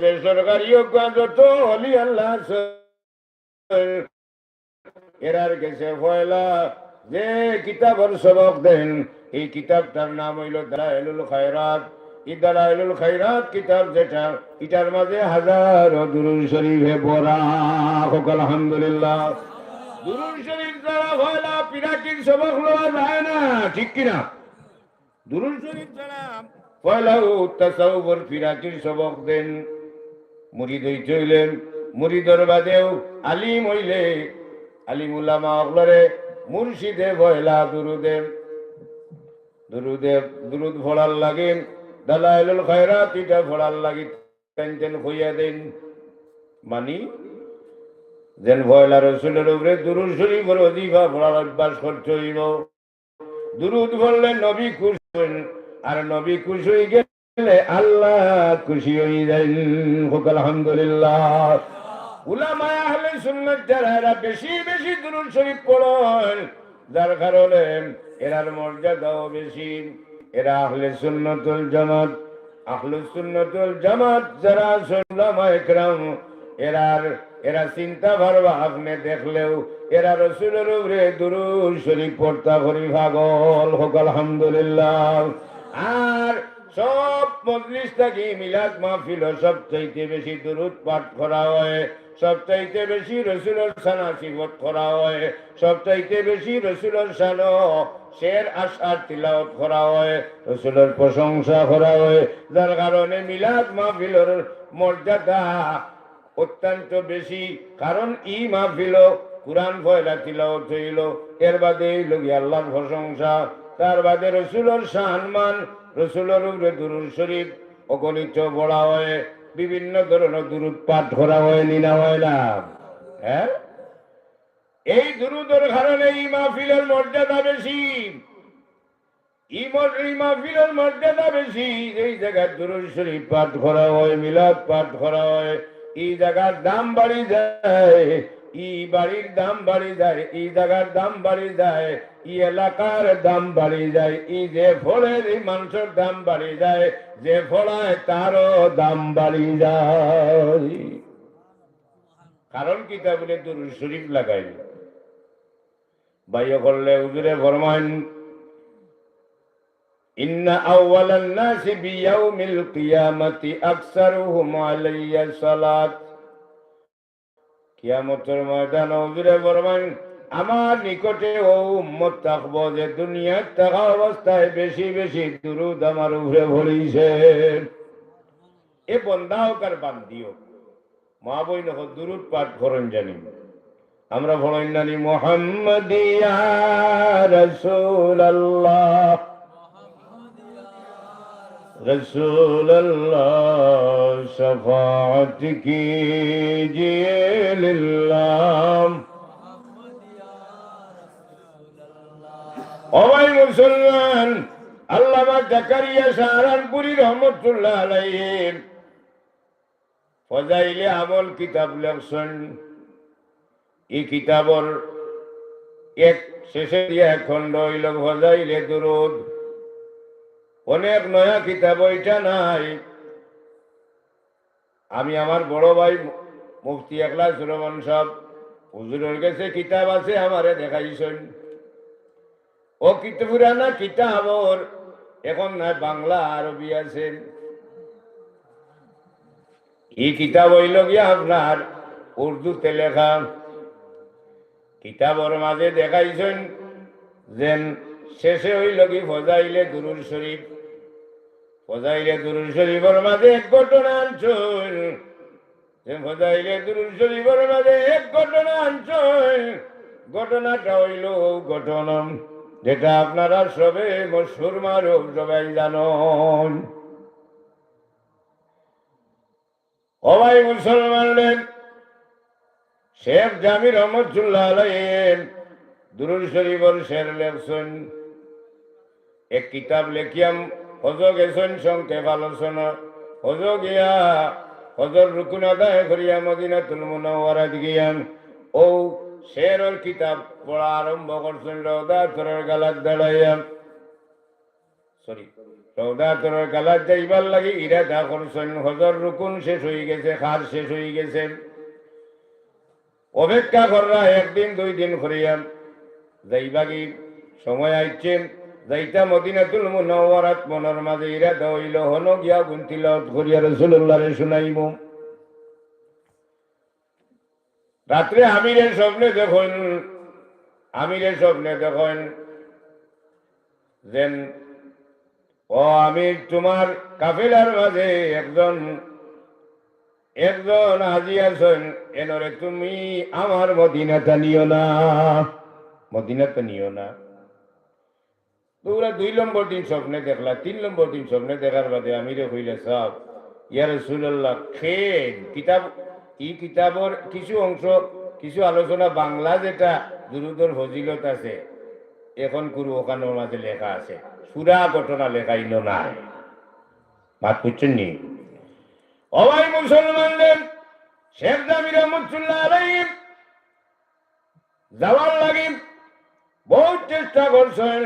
সরকারি যত হলি আল্লাহ এরার গেছে ফয়লা। যে কিতাবর সবক দেন, এই কিতাবটার নাম হইল দালাইলুল খায়রাত। এই দালাইলুল খায়রাত কিতাব যেটা, এটার মাঝে হাজার দুরুল শরীফে বরা হোক, আলহামদুলিল্লাহ। দুরুল শরীফ দ্বারা ফয়লা পিরাটির সবক লওয়া যায় না, ঠিক কিনা? দুরুল শরীফ দ্বারা পয়লা ও তাসাউবর পিরাটির সবক দেন। মুরিদ হইতে হইলেন মুরিদর বাদেও আলিম হইলে। আলিম উলামা অগলরে মুর্শিদে ভয়লা দুরুদে দুরুদে দুরুদ ভোড়ার লাগে দালাইলুল খায়রাত ইটা ভোড়ার লাগি হইয়া দেন। মানি, যেন ভয়লা রসুলের উপরে দুরুদ শরীফের অধিকা ভোড়ার অভ্যাস করতে হইব। দুরুদ ভরলে নবী খুশ আর নবী খুশ হয়ে গেলে আল্লাহ, খুশি হয়ে যান হোক, আলহামদুলিল্লাহ। উলামায়ে আহলে সুন্নাত যারা, এরা বেশি বেশি দুরুদ শরীফ পড়েন। যার কারণে এরার মর্যাদাও বেশি। এরা আহলে সুন্নতুল জামাত। আহলে সুন্নতুল জামাত যারা উলামায়ে একরাম, এরার, এরা চিন্তা ভাববা আপনি দেখলেও এরা রসুলের উপরে দুরুদ শরীফ পড়তা করি পাগল হোক, আলহামদুলিল্লাহ। আর সব মজলিস থাকি মিলাদ মাহফিল সবচাইতে বেশি দুরুদ পাঠ করা হয়, সবচাইতে বেশি রসুলের সানা সিবত করা হয়, সবচাইতে বেশি রসুলের সান শের আশার তিলাওত করা হয়, রসুলের প্রশংসা করা হয়। যার কারণে মিলাদ মাহফিলের মর্যাদা অত্যন্ত বেশি। কারণ ই মাহফিল কোরআন ফয়লা তিলাওত হইল, এর বাদে লগি আল্লাহর প্রশংসা, তার বাদে রসুলের সম্মান রসুলের উপরে দুরুল শরীফ অগণিত বলা হয়, বিভিন্ন ধরনের দুরুদ পাঠ করা হয় নিনা হয় না। হ্যাঁ? এই দুরুদের কারণে এই মাহফিলের মর্যাদা বেশি। মাহফিলের মর্যাদা বেশি। এই জায়গায় দুরুল শরীফ পাঠ করা হয়, মিলাদ পাঠ করা হয়, এই জায়গার দাম বাড়ি যায়। ই বাড়ির দাম বাড়ি যায় এই জায়গার দাম বাড়ি যায় ই এলাকার দাম বাড়ি যায় ই যে ফলের এই মাংসের দাম বাড়ি যায় যে ফলায় তারও দাম বাড়ি যায় কারণ কি তা বলে দুরুল শরীফ লাগাই বাইয় করলে উজুরে ফরমান إن أول الناس بيوم القيامة أكثرهم علي الصلاة কিয়ামতের ময়দান হুজুরে ফরমান আমার নিকটে ও উম্মত থাকব যে দুনিয়ার থাকা অবস্থায় বেশি বেশি দুরুদ আমার উপরে ভরিছে। এ বন্দা হোক আর বান্দিও মা বই নখ দুরুদ পাঠ করেন জানি। আমরা ফলেন জানি মোহাম্মদ রসুল আল্লাহ رسول اللہ شفاعت کیجئے للہ ওই মুসলমান, আল্লামা জাকারিয়া সাহারানপুরি রহমতুল্লাহ আলাইহির ফজাইলে আমল কিতাব লেখছেন। এই কিতাবর এক শেষে এক খণ্ড হইল ফজাইলে দুরুদ। অনেক নয়া কিতাব ওইটা নাই। আমি আমার বড় ভাই মুফতি একলা সুরমান সব হুজুরের কাছে কিতাব আছে, আমারে দেখাইছেন। ও কিত পুরানা কিতাবর এখন নাই, বাংলা, আরবি আছে। এই কিতাব হইল গিয়া আপনার উর্দুতে লেখা। কিতাবর মাঝে দেখাইছেন, যেন শেষে হইল কি ফজাইলে দুরুল শরীফ। ফজাইলে দুরুল শরীফের মাঝে এক ঘটনা আনছুন যে ফজাইলে দুরুল শরীফের মাঝে এক ঘটনা আনছুন ঘটনাটা হইল ঘটনা যেটা আপনারা সবে মশুর মারুফ সবাই জানন। সবাই মুসলমানদের, শেখ জামির রহমতুল্লাহ আলাইহিম দুরুল শরীফের শের লেখছেন। এক কিতাব লেখিয়াম হজ গেছেন সংক্ষেপ আলোচনা হজ গিয়া হজর রুকুন আদায় করিয়া মদিনা তুলমুনাওয়ারাত গিয়াম ও শেরর কিতাব পড়া আরম্ভ করছেন রোদা তোরের গালাত দাঁড়াইয়াম সরি তোর গালার যাইবার লাগি ইরাদা করছেন। হজর রুকুন শেষ হয়ে গেছে, খার শেষ হয়ে গেছে। অপেক্ষা কররা একদিন দুই দিন করিয়া যাইবাগি সময় আইছে। যাইতা মদিনাতুল মুনাওয়ারাত, মনের মাঝে ইরাদা হইল হন, গিয়া গুনতিল করিয়া রসুল্লাহরে শুনাইব রাত্রে আমিরের স্বপ্নে দেখুন, আমিরের স্বপ্নে দেখুন, যেন, ও আমি তোমার কাফেলার মাঝে একজন একজন হাজি আছেন, এনরে তুমি আমার মদিনাটা নিও না। মদিনাটা নিও না। তোমরা দুই নম্বর দিন স্বপ্নে দেখলা, তিন নম্বর দিন স্বপ্নে দেখার বাদে আমি রে হইলে সব ইয়ার রসুল্লাহ খেন কিতাব ই কিতাবর কিছু অংশ, কিছু আলোচনা বাংলা যেটা দুরুদর ফজিলত আছে, এখন কুরু ওখানোর মাঝে লেখা আছে। সুরা ঘটনা লেখাইল না। ভাত বুঝছেন নি? অবাই মুসলমানদের শেখ জামির রহমতুল্লাহ আলাইহিম, যাওয়ার লাগি বহুত চেষ্টা করছেন।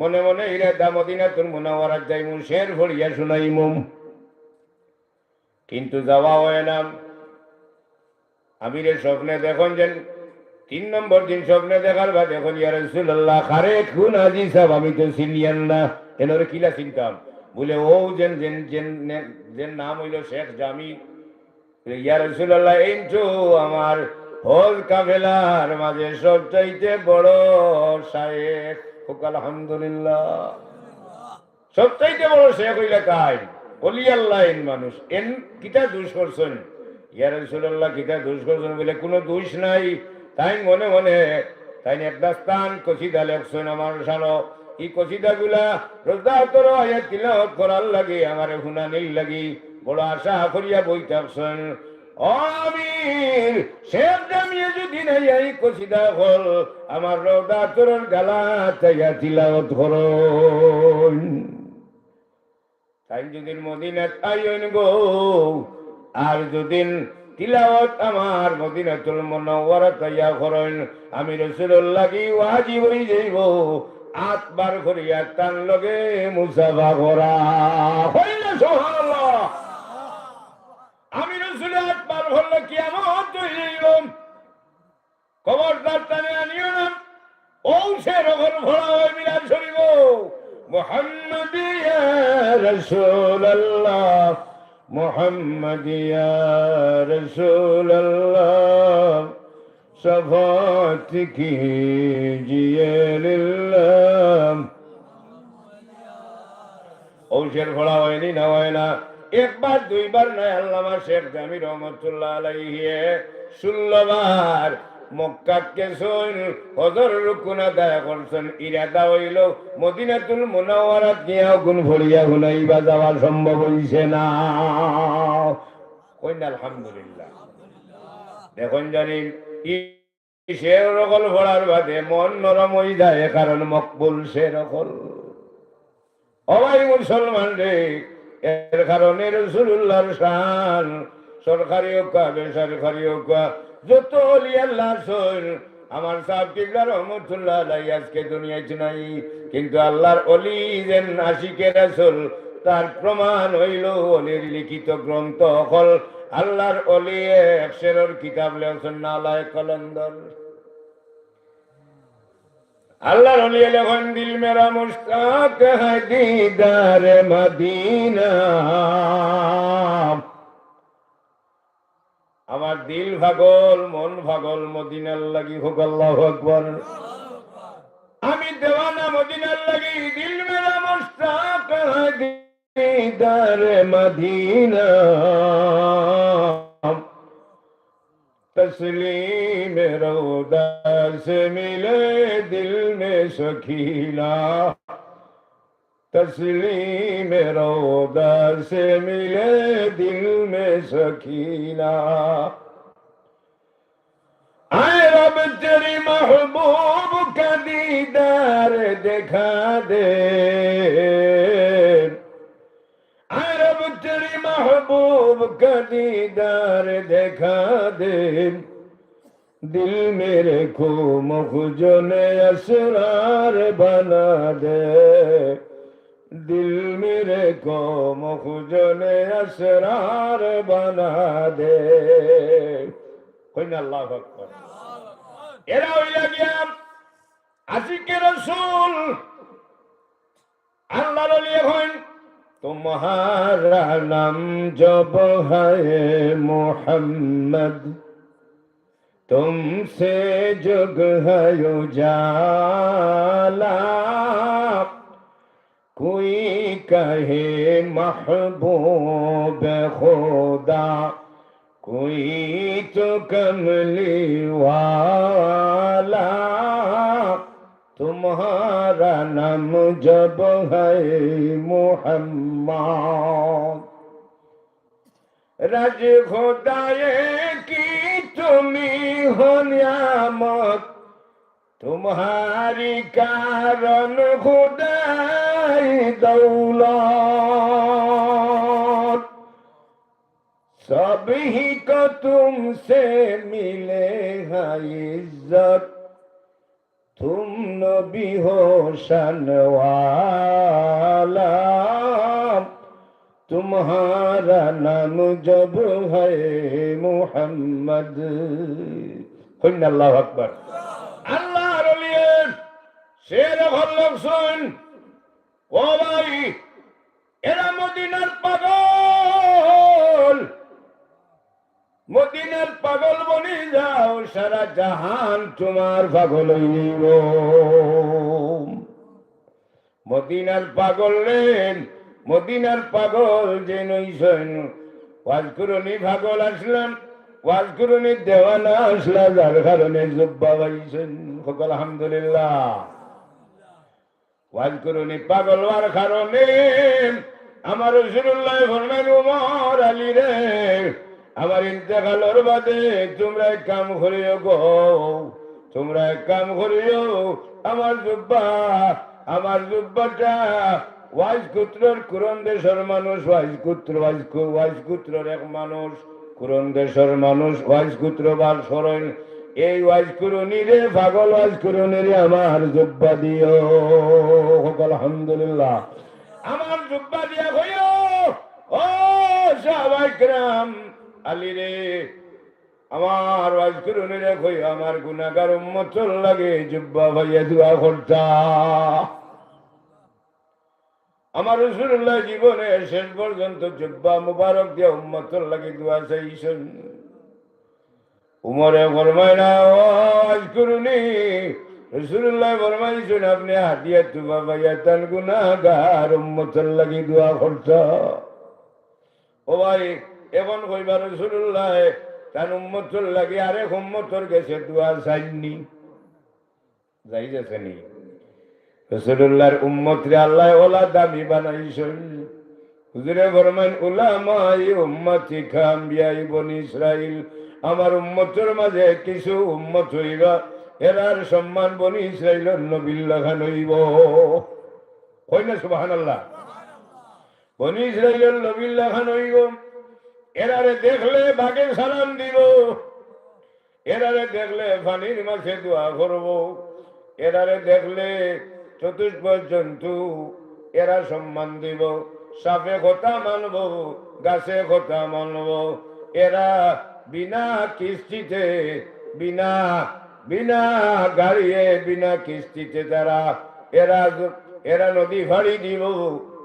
মনে মনে ইরা দামদিনা তোর মুনাওয়ারাত যাইমু শের ভরিয়া শুনাইমু কিন্তু যাওয়া হয় না। আমিরের স্বপ্নে দেখুন যেন, তিন নম্বর দিন স্বপ্নে দেখার বা দেখুন, ইয়া রসুল্লাহ খারে খুন আজি সাহেব, আমি তো চিনিয়ান না। এনরে কিলা চিনতাম? বলে, ও যেন যেন যেন নাম হইল শেখ জামি ইয়া রসুল্লাহ এই তো আমার হল কাফেলার মাঝে সবচাইতে বড় শায়েখ। আলহামদুলিল্লাহ। সবচাইতে বড় শেখ হইলে কাই? বলি আল্লাহ এন মানুষ। এন কিতা দুষ করছেন? ইয়া রসুল্লাহ কিতা দুষ করছেন বলে কোনো দোষ নাই। তাই মনে মনে, তাই একটা স্থান কচিদা লেখছেন আমার সালো এই কচিদা গুলা রোজা তোর আয়াত তিলাওয়াত করার লাগে, আমার হুনানির লাগি। বড় আশা করিয়া বই থাকছেন। আমির, শেখ জামিয়ে যদি এই কচিদা হল, আমার রোদা তোর গালা তাইয়া তিলাওয়াত করুন তাই যদি মদিনাত আইন গো, আর যদিন তিলাওয়াত আমার তাইয়া আমি রাসূলুল্লাহ কি ওয়াজিব হই যাইব আতবার করিয়া তার লগে মুসাফা করা। হইলে সুবহানাল্লাহ। আমি হলো কি আমার তৈরি এলাম টানে আনিও না। ঔষে রঘর ভরা হয় মিলাদ শরীব মোহাম্মদিয়া রসুল্লাহ মোহাম্মদিয়া রসুল্লাহ সফাত কিজিয়ে লিল্লাহ। ঔষের ভরা হয়নি না হয় না। একবার, দুইবার নয় আল্লামা শেখ জামি রহমতুল্লাহ আলাইহে ষোলোবার মক্কাকে শোন হজর রুকুন আদায় করছেন। ইরাদা হইল মদিনাতুল মুনাওয়ারাত গিয়া গুণ ভরিয়া গুনাইবা যাওয়া সম্ভব হইছে না। কইন আলহামদুলিল্লাহ। দেখুন জানি সে রকল ভরার বাদে মন নরম হয়ে যায়, কারণ মকবুল সে রকল অবাই মুসলমান রে এর কারণে রসুল্লাহর শান, সরকারি হোক বেসরকারি হোক যত অলি আল্লাহ শোন আমার সাহেব কিবলা রহমতুল্লাহ আলাই আজকে দুনিয়ায় নাই। কিন্তু আল্লাহর অলি যেন আশিকে রাসুল, তার প্রমাণ হইল অলির লিখিত গ্রন্থ হল আল্লাহর অলি একশেরর কিতাব লেখছেন নালায় কলন্দর। আল্লাহর লেখন দিল মেরা মুস্তাক হ্যাঁ দিদার মদিনা। আমার দিল ভাগল, মন ভাগল, মদিনার লাগি হোক আল্লাহ আকবর। আমি দেওয়ানা মদিনার লাগি দিল মেরা মুস্তাক হ্যাঁ দিদার মদিনা। तस्लीम रोदा से मिले दिल में सखीना तस्लीम रोदा से मिले दिल में सखीना आए रब तेरी महबूब का दीदार दिखा दे महबूब का दीदार दिखा दे दिल मेरे को मुखजन असरार बना दे दिल मेरे को मुखजन असरार बना दे कोई ना अल्लाह আকবার এরা হইলা গিয়া আশিকে রসুল আল্লাহর تمہارا علم جب ہے محمد تم سے جگ ہے اجالا کوئی کہے محبوب خدا کوئی تو کملی والا تمہارا نام جب ہے محمد رج خدائے کی تمہیں ہو نعمت تمہاری کارن خدائی دولت سب ہی کو تم سے ملے ہے عزت তুম নবী হোসনওয়ালা تمہارا نام جب ہے محمد কইন আল্লাহ আকবার। আল্লাহ রলিয়েন সে যখন লোক শুন, ও ভাই, এরা মদিনার পাগল। মদিনার পাগল বনি যাও, সারা জাহান তোমার পাগল মদিনার পাগল রেন মদিনার পাগল যে নইছেন ওয়াজকুরনি পাগল আসলাম ওয়াজকুরনি দেওয়ানা আসলা, যার কারণে জুব্বা পাইছেন সকল আলহামদুলিল্লাহ। ওয়াজকুরনি পাগল হওয়ার কারণে আমার রসুল্লাহ ফরমান উমর আলী রে আমার ইন্তেকালর বাদে তোমরা কাম করিও গো। তোমরা কাম করিও, আমার জুব্বা, আমার জুব্বাটা ওয়াইজ কুত্রর কুরন দেশের মানুষ ওয়াইজ কুত্র ওয়াইজ ওয়াইজ কুত্রর এক মানুষ কুরন দেশের মানুষ ওয়াইজ কুত্র বার সরণ এই ওয়াইজ কুরনি রে পাগল ওয়াইজ কুরনি রে আমার জুব্বা দিও। সকল আলহামদুলিল্লাহ। আমার জুব্বা দিয়া হইও। ও সাহাবাইকরাম আলী রে, আমার ওয়াজ করুন রে কই আমার গুনাহগার উম্মত লাগে, জুব্বা ভাইয়া দোয়া করতা। আমার রসুল্লাহ জীবনে শেষ পর্যন্ত জুব্বা মুবারক দিয়ে উম্মত লাগে দোয়া চাইছেন। উমরে ফরমায় না ওয়াজ করুনি রসুল্লাহ ফরমাইছেন, আপনি হাতিয়া তুবা ভাইয়া তান গুনাহগার উম্মত লাগে দোয়া করতা। ও ভাই এখন কইবার রসুল্লাহ, তার উম্মতর লাগে আরেক উম্মতর গেছে দোয়া চাইনি যাই গেছে নি রসুল্লাহর উম্মত রে আল্লাহ ওলা দামি বানাইছেন। হুজুরে ফরমান উলামাই উম্মতি খাম্বিয়াই বনি ইসরাইল। আমার উম্মতর মাঝে কিছু উম্মত হইবা এরার সম্মান বনি ইসরাইলের নবিল্লা খান হইব হয় না সুবহানাল্লাহ? বনি ইসরাইলের নবিল্লা খান হইব এরারে দেখলে ভাগে সালাম দিব। এরারে দেখলে পানির মাছে দোয়া করব। এরারে দেখলে চতুষ্প জন্তু, এরা সম্মান দিব। সাপে কথা মানব, গাছে কথা মানব। এরা বিনা কিস্তিতে, বিনা বিনা গাড়িয়ে, বিনা কিস্তিতে তারা এরা এরা নদী ভাড়ি দিব।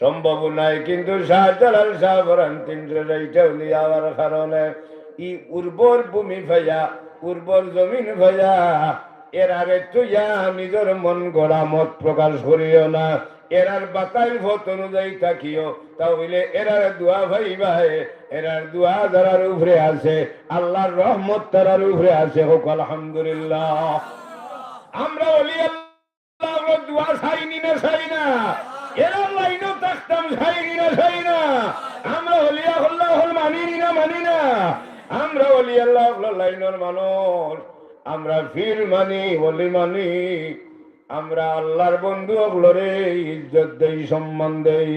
সম্ভব নাই, কিন্তু শাহজালাল শাহরান তিনশো উনি যাওয়ার কারণে ই উর্বর ভূমি ভাইয়া, উর্বর জমিন ভাইয়া, এর আরে তুইয়া নিজের মন গড়া মত প্রকাশ করিও না। এরার বাতাইল ভত অনুযায়ী থাকিও তাহলে এরার দোয়া ভাই ভাই এরার দোয়া যারার উপরে আছে, আল্লাহর রহমত তারার উপরে আছে হোক, আলহামদুলিল্লাহ। আমরা অলি আল্লাহ দোয়া চাইনি না না। এরা লাইনও থাকতাম ছাই না ছাই না আমরা হলি আল্লাহ হল মানি না মানি না আমরা হলি আল্লাহ লাইনের মানুষ। আমরা ফির মানি বলি মানি। আমরা আল্লাহর বন্ধু অগলরে ইজ্জত দেই, সম্মান দেই।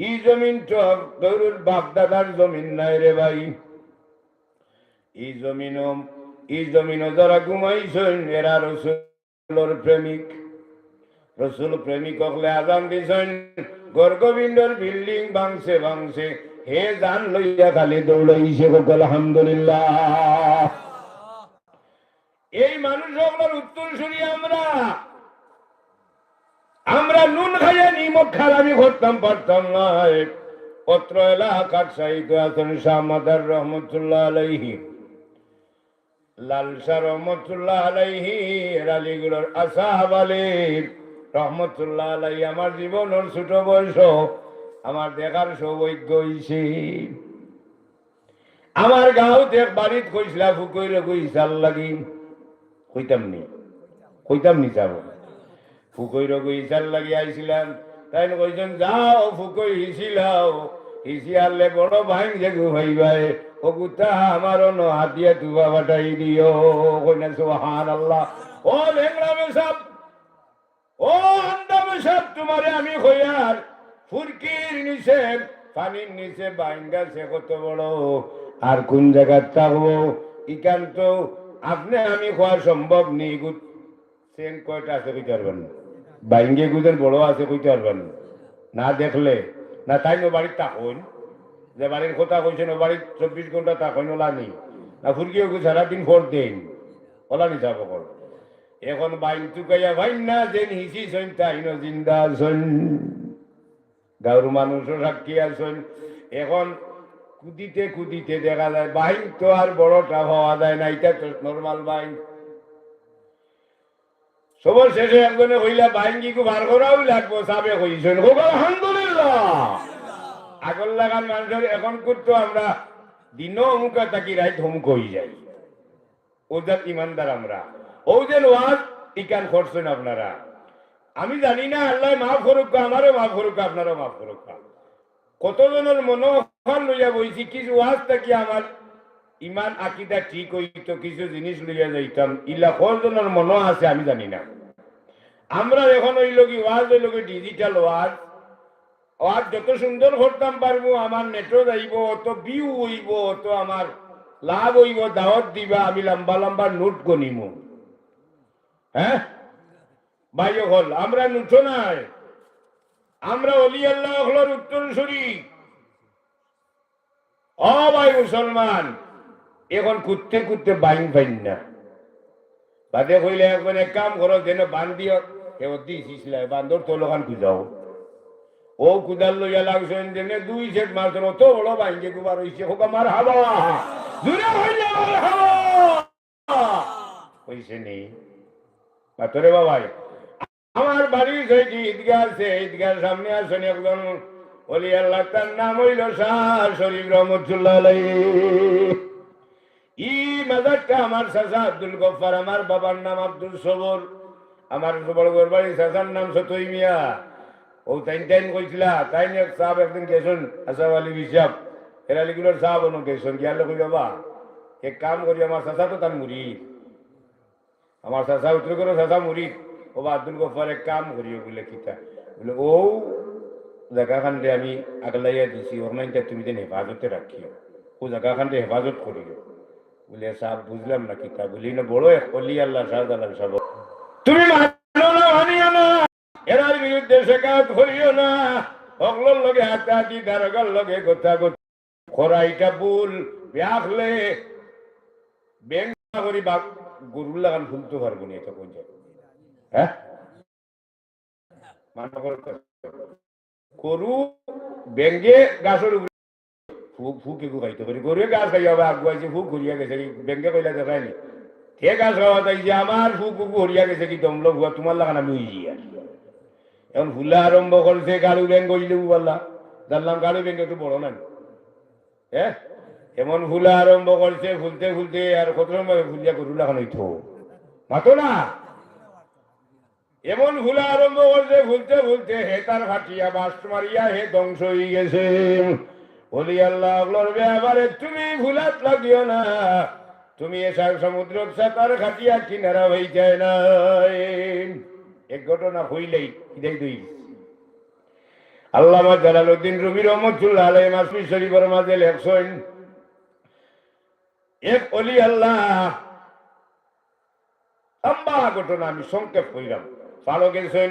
ই জমিন চক গরুর বাপ দাদার জমিন নাই রে ভাই। ই জমিন ই জমিন যারা ঘুমাইছেন, এরা রসুলোর প্রেমিক। রসুল প্রেমিক হলে আজান দিছেন। গর্গবিন্দর বিল্ডিং ভাঙছে ভাঙছে। হে জান লইয়া খালি দৌড়াইছে হোক আলহামদুলিল্লাহ। এই মানুষ মানুষগুলোর উত্তর শুনি আমরা। আমরা নুন খাইয়া নিমক খারামি করতাম, পারতাম না। পত্র এলাকার সাহিত্য আছেন শাহ মাদার রহমতুল্লাহ আলাইহি। লাল শাহ রহমতুল্লাহ আলাইহি রালিগুলোর আসাহাব আলী রহমতুল্লাহ আলাই আমার জীবনের ছোট বয়স আমার দেখার সৌভাগ্য হইছে। আমার গাঁও দেখ বাড়িত কইসলা ফুকইর কইসাল লাগি? কইতাম নি কইতাম নি যাব ফুকইর কইসাল লাগি? আইছিলাম। তাই কইছেন, যাও, ফুকই হিছিলাও হিসি আনলে বড় ভাই যে ঘুমাইবাই ও গুতা আমারও ন হাতিয়া তুবা বাটাই দিও। কইনা সুবহান আল্লাহ ও লেংরামে সাহেব সব তোমারে আমি হইয়ার ফুরকির নিচে, পানির নিচে বাইঙ্গা সে কত বড়। আর কোন জায়গার থাকব? ইকান তো আপনি আমি খাওয়া সম্ভব নেই গুদ সেন কয়টা আছে কইতে পারবেন। বাইঙ্গে গুদের বড় আছে কইতে পারবেন? না। দেখলে? না তাই নো বাড়ির তাকইন। যে বাড়ির কথা কইছেন, ও বাড়ির চব্বিশ ঘণ্টা তাকইন, ওলা নেই। না ফুরকিও সারাদিন ভোট দেন ওলা নি যাব কর। এখন বাইন টুকাইয়া ভাইন না যেন হিসি সইন, তাই ন জিন্দা আছেন গাঁর মানুষও সাক্ষী আছেন এখন কুদিতে কুদিতে দেখা যায়, বাইন তো আর বড়টা হওয়া যায় না এটা তো নর্মাল বাইন। সবর শেষে একজনে কইলা, বাইন কি বার করাও লাগবো, সাবে কইছেন? হোক আলহামদুলিল্লাহ। আগল লাগান মানুষের, এখন করতো আমরা দিনও অমুকা তাকি রাইত হুমুক হয়ে যাই। ওদের ইমানদার আমরা। ও যে ওয়াজ ইকান করছেন আপনারা? আমি জানি না, আল্লাহ মাফ করুক আমারও মাফ করুক আপনারও মাফ করুক কতজনের মনোভাব লইয়া বইছি কিছু ওয়াজ থাকি আমার? ইমান, আকিদা ঠিক হইতো, কিছু জিনিস লইয়া যাইতাম। ইলা কজনের মনো আছে আমি জানি না। আমরা এখন হইল কি ওয়াজ হইল কি ডিজিটাল ওয়াজ। ওয়াজ যত সুন্দর করতাম পারব, আমার নেটও যাইব অত বিউ হইব, অত আমার লাভ হইব, দাওয়াত দিবা, আমি লম্বা লম্বা নোট গনিম হ্যাঁ? বাইয় হল, আমরা নুঠো নাই। আমরা অলি আল্লাহ হলর উত্তরসূরি অ ভাই মুসলমান, এখন কুত্তে কুত্তে বাইন পাইন না। বাদে কইলে এখন এক কাম করো যেন বান্ধিও কেউ দিছিস বান্দর তো লোকান খুঁজাও ও কুদাল লইয়া লাগছেন যেনে দুই সেট মারছেন অত বড় বাইঙ্গে কুবার হইছে হোক আমার হাওয়া দূরে হইলে হাওয়া হইছে নেই বাতরে বাবাই। আমার বাড়ি সেই ঈদগাহ আছে ঈদগার সামনে আছেন একজন অলি আল্লাহ তার নাম হইল শাহ শরীফ রহমতুল্লাহ ই মাজারটা আমার চাচা আব্দুল গফার, আমার বাবার নাম আব্দুল সবর, আমার বড় বাড়ি চাচার নাম সতই মিয়া। ও তাইন টাইন কইছিলা, তাইন এক সাহেব একদিন গেছেন আসাব আলী বিশাব এর আলীগুলোর সাহেব অনু গেছেন। গিয়ালে কই, বাবা, এক কাম করি, আমার চাচা তো তার মুড়ি। আমার চাচা উত্তর করে চাচা মুড়ি ও আব্দুল গফার কাম করিও বলে কিতা। বলে ও জায়গাখানটা আমি আগলাইয়া দিছি ওর নাইনটা তুমি যেন হেফাজতে রাখিও ও জায়গাখানটা হেফাজত করিও বলে সাহেব বুঝলাম না কিতা? বলি না বড় অলি আল্লাহ শাহজালাল সাহেব তুমি মানো না মানিও না এরার বিরুদ্ধে শেখাত করিও না। অগলোর লগে হাতাহাতি দারোগার লগে কথা কথা খরাইটা ভুল ব্যাখলে ব্যাংক করি গরুর লাগান ফুলতে পারব না এটা কোন হ্যাঁ? গরু ব্যাঙ্গে গাছের উপরে ফুক ফুক পারি। গাছ খাই হবে আগুয়াইছে ফুক ঘুরিয়া গেছে ব্যাঙ্গে কইলা দেখায়নি কে গাছ খাওয়া তাই যে আমার ফুক ফুক ঘুরিয়া গেছে কি? দমলো তোমার লাগান আমি উইজি আর। এখন ফুলা আরম্ভ করছে গাড়ু ব্যাঙ্গ হইলে বললা জানলাম গাড়ু ব্যাঙ্গ একটু বড় না হ্যাঁ? এমন ফুলা আরম্ভ করছে ফুলতে ফুলতে আর কত সময় ফুলিয়া গরু লাগানো হইতো? মাতো না? এমন ভুলা আরম্ভ করছে, ভুলতে ভুলতে হে তার খাটিয়া বাস মারিয়া হে ধ্বংস হয়ে গেছে। বলি আল্লাহ ব্যাপারে তুমি ভুলাত লাগিও না। তুমি এসার সমুদ্র তার খাটিয়া কিনারা হয়ে যায় না এক ঘটনা হইলেই ইদাই দুই। আল্লামা জালালউদ্দিন রবি রহমতুল্লাহ আলাই মাসমি শরীফের মাঝে লেখছেন এক অলি আল্লাহ। লম্বা ঘটনা, আমি সংক্ষেপ কইলাম পালো গেছেন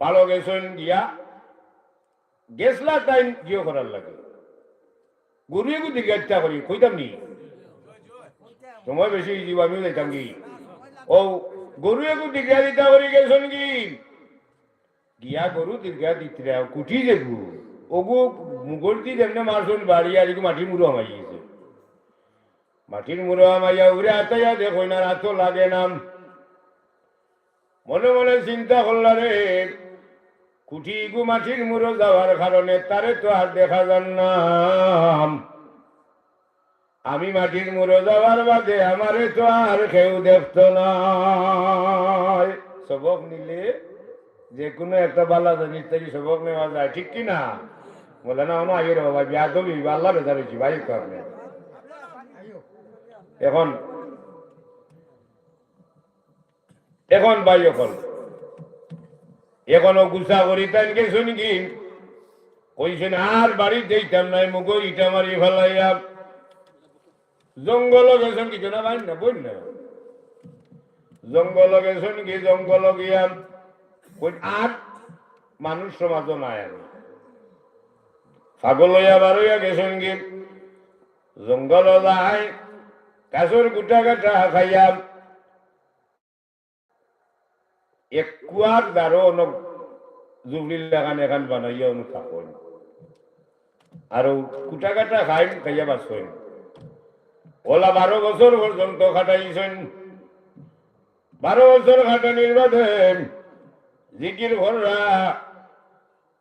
পালো গেছেন গিয়া গেছলা টাইম জিও করার লাগে। গরু এগু দিকে ইচ্ছা করি, কইতাম নি? সময় বেশি জীব, আমিও যাইতাম কি ও গরু এগু দিকে দিতা করি গেছেন কি? গিয়া গরু দীর্ঘা দিতে কুটি যাব ওগু মুগর দি যেমনে মারছন, বাড়ি আর মাটির মুড়ো আমাই মাটির মুড়ো আমাইয়া উড়ে আতাইয়া দেখো না রাত লাগে নাম মনে মনে চিন্তা করলা রে কুটি গু মাটির মুড়ো যাওয়ার কারণে তারে তো আর দেখা যান না। আমি মাটির মুড়ো যাওয়ার বাদে আমারে তো আর কেউ দেখত না। সবক নিলে যে কোনো একটা বাল্লা জিনিস থেকে সবক নেওয়া যায়, ঠিক কি না বলে না আমার আগে বাবা, বিয়া দবি আল্লাহ বেজার হয়েছি ভাই কারণে এখন এখন ভাই এখন এখনও গুসা করি তাই গেছো নাকি? কইছেন, আর বাড়ি যেতাম নাই মুগো, ইটা মারি ফেলাইয়া। জঙ্গল গেছেন কিছু না ভাই? না বই না। জঙ্গল গেছেন কি? জঙ্গল গিয়া আর মানুষ সমাজ নাই আমি ছাগল হইয়া বার হইয়া গেছেন কি? জঙ্গল যায় কাছর গুটা কাটা খাইয়া এক কুয়ার দ্বারো অনক জুবলির লাগান এখান বানাইয়া কুটা কাটা খাই খাইয়া বাসেন ওলা বারো বছর পর্যন্ত খাটাইছেন। বারো বছর খাটানির বাদে জিকির ভররা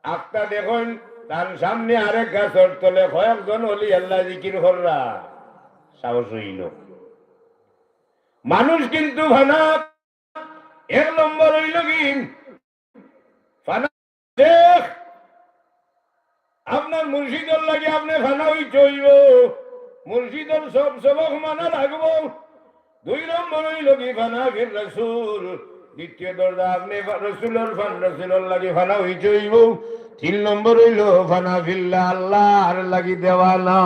আত্মা দেখুন তার সামনে আরেক গাছর তলে কয়েকজন হলি আল্লাহ জিকির ভররা সাহস হইল মানুষ কিন্তু এক নম্বর হইল কি? আপনার মুর্শিদর লাগে আপনি ফানা হই চইব। মুর্শিদর সব সবক মানা লাগব দুই নম্বর হইল কি? ফানা ফির রসুল। দ্বিতীয় দরজা আপনি রসুলর ফান রসুলর লাগে ফানা হই চইব। তিন নম্বর হইল ফানা ফিল্লা আল্লাহর লাগি দেওয়ানা